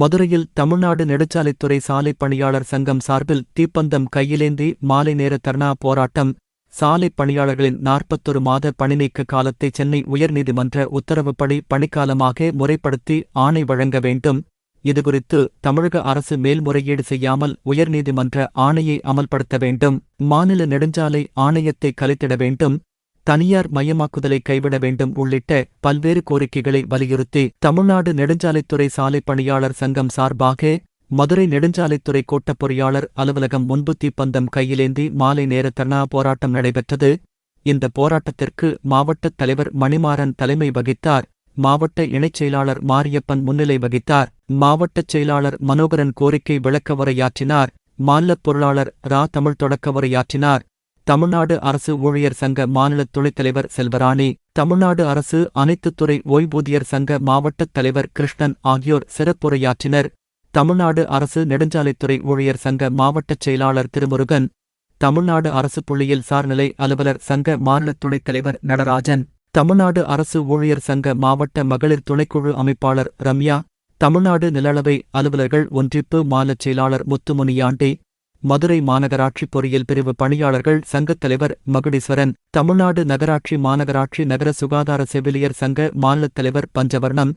மதுரையில் தமிழ்நாடு நெடுஞ்சாலைத்துறை சாலை பணியாளர் சங்கம் சார்பில் தீப்பந்தம் கையிலேந்தி மாலை நேர தர்ணா போராட்டம். சாலை பணியாளர்களின் நாற்பத்தொரு மாத பணிநீக்க காலத்தை சென்னை உயர்நீதிமன்ற உத்தரவுப்படி பணிக்காலமாக முறைப்படுத்தி ஆணை வழங்க வேண்டும். இதுகுறித்து தமிழக அரசு மேல்முறையீடு செய்யாமல் உயர்நீதிமன்ற ஆணையை அமல்படுத்த வேண்டும். மாநில நெடுஞ்சாலை ஆணையத்தை கலைத்திட வேண்டும். தனியார் மயமாக்குதலை கைவிட வேண்டும் உள்ளிட்ட பல்வேறு கோரிக்கைகளை வலியுறுத்தி தமிழ்நாடு நெடுஞ்சாலைத்துறை சாலை பணியாளர் சங்கம் சார்பாக மதுரை நெடுஞ்சாலைத்துறை கோட்டப் பொறியாளர் அலுவலகம் முன்பு தீப்பந்தம் கையிலேந்தி மாலை நேர தர்ணா போராட்டம் நடைபெற்றது. இந்த போராட்டத்திற்கு மாவட்டத் தலைவர் மணிமாறன் தலைமை வகித்தார். மாவட்ட இணைச் செயலாளர் மாரியப்பன் முன்னிலை வகித்தார். மாவட்டச் செயலாளர் மனோகரன் கோரிக்கை விளக்க உரையாற்றினார் மாநிலப் பொருளாளர் ரா. தமிழ் தொடக்க உரையாற்றினார் தமிழ்நாடு அரசு ஊழியர் சங்க மாநில துணைத் தலைவர் செல்வராணி தமிழ்நாடு அரசு அனைத்து துறை ஓய்வூதியர் சங்க மாவட்டத் தலைவர் கிருஷ்ணன் ஆகியோர் சிறப்புரையாற்றினர். தமிழ்நாடு அரசு நெடுஞ்சாலைத்துறை ஊழியர் சங்க மாவட்டச் செயலாளர் திருமுருகன் தமிழ்நாடு அரசு புள்ளியியல் சார்நிலை அலுவலர் சங்க மாநில துணைத்தலைவர் நடராஜன் தமிழ்நாடு அரசு ஊழியர் சங்க மாவட்ட மகளிர் துணைக்குழு அமைப்பாளர் ரம்யா தமிழ்நாடு நிலளவை அலுவலர்கள் ஒன்றிப்பு மாநிலச் செயலாளர் முத்துமுனியாண்டி மதுரை மாநகராட்சி பொறியியல் பிரிவு பணியாளர்கள் சங்கத் தலைவர் மகுடீஸ்வரன் தமிழ்நாடு நகராட்சி மாநகராட்சி நகர சுகாதார செவிலியர் சங்க மாநிலத் தலைவர் பஞ்சவர்ணம்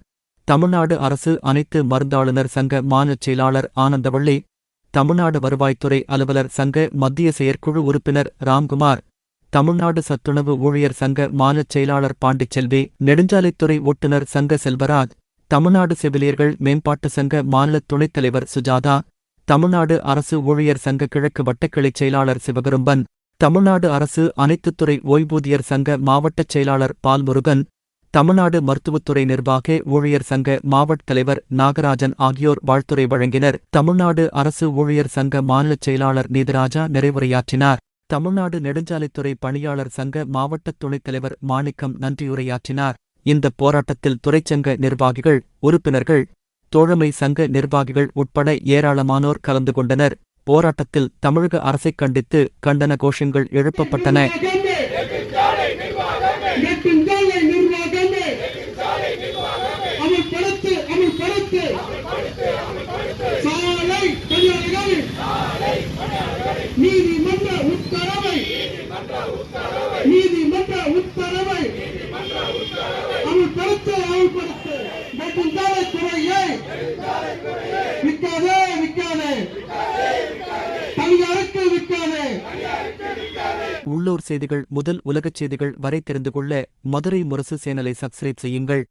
தமிழ்நாடு அரசு அனைத்து மருந்தாளுநர் சங்க மாநிலச் செயலாளர் ஆனந்தவள்ளி தமிழ்நாடு வருவாய்த்துறை அலுவலர் சங்க மத்திய செயற்குழு உறுப்பினர் ராம்குமார் தமிழ்நாடு சத்துணவு ஊழியர் சங்க மாநிலச் செயலாளர் பாண்டிச்செல்வி நெடுஞ்சாலைத்துறை ஓட்டுநர் சங்க செல்வராஜ் தமிழ்நாடு செவிலியர்கள் மேம்பாட்டு சங்க மாநில துணைத் தலைவர் சுஜாதா தமிழ்நாடு அரசு ஊழியர் சங்க கிழக்கு வட்டக்கிளைச் செயலாளர் சிவகரும்பன் தமிழ்நாடு அரசு அனைத்துத்துறை ஓய்வூதியர் சங்க மாவட்டச் செயலாளர் பால்முருகன் தமிழ்நாடு மருத்துவத்துறை நிர்வாக ஊழியர் சங்க மாவட்ட தலைவர் நாகராஜன் ஆகியோர் வாழ்த்துரை வழங்கினர். தமிழ்நாடு அரசு ஊழியர் சங்க மாநிலச் செயலாளர் நீதிராஜா நிறைவுரையாற்றினார். தமிழ்நாடு நெடுஞ்சாலைத்துறை பணியாளர் சங்க மாவட்ட துணைத் தலைவர் மாணிக்கம் நன்றியுரையாற்றினார். இந்த போராட்டத்தில் துறைச்சங்க நிர்வாகிகள் உறுப்பினர்கள் தோழமை சங்க நிர்வாகிகள் உட்பட ஏராளமானோர் கலந்து கொண்டனர். போராட்டத்தில் தமிழக அரசைக் கண்டித்து கண்டன கோஷங்கள் எழுப்பப்பட்டன. நீதிமன்ற உத்தரவை நீதிமன்ற உத்தரவை அமல்படுத்து அமல்படுத்து நெடுஞ்சாலை துறையை விற்காதே விற்காதே தனியாருக்கு விற்காதே உள்ளூர் செய்திகள் முதல் உலகச் செய்திகள் வரை தெரிந்து கொள்ள மதுரை முரசு சேனலை சப்ஸ்கிரைப் செய்யுங்கள்.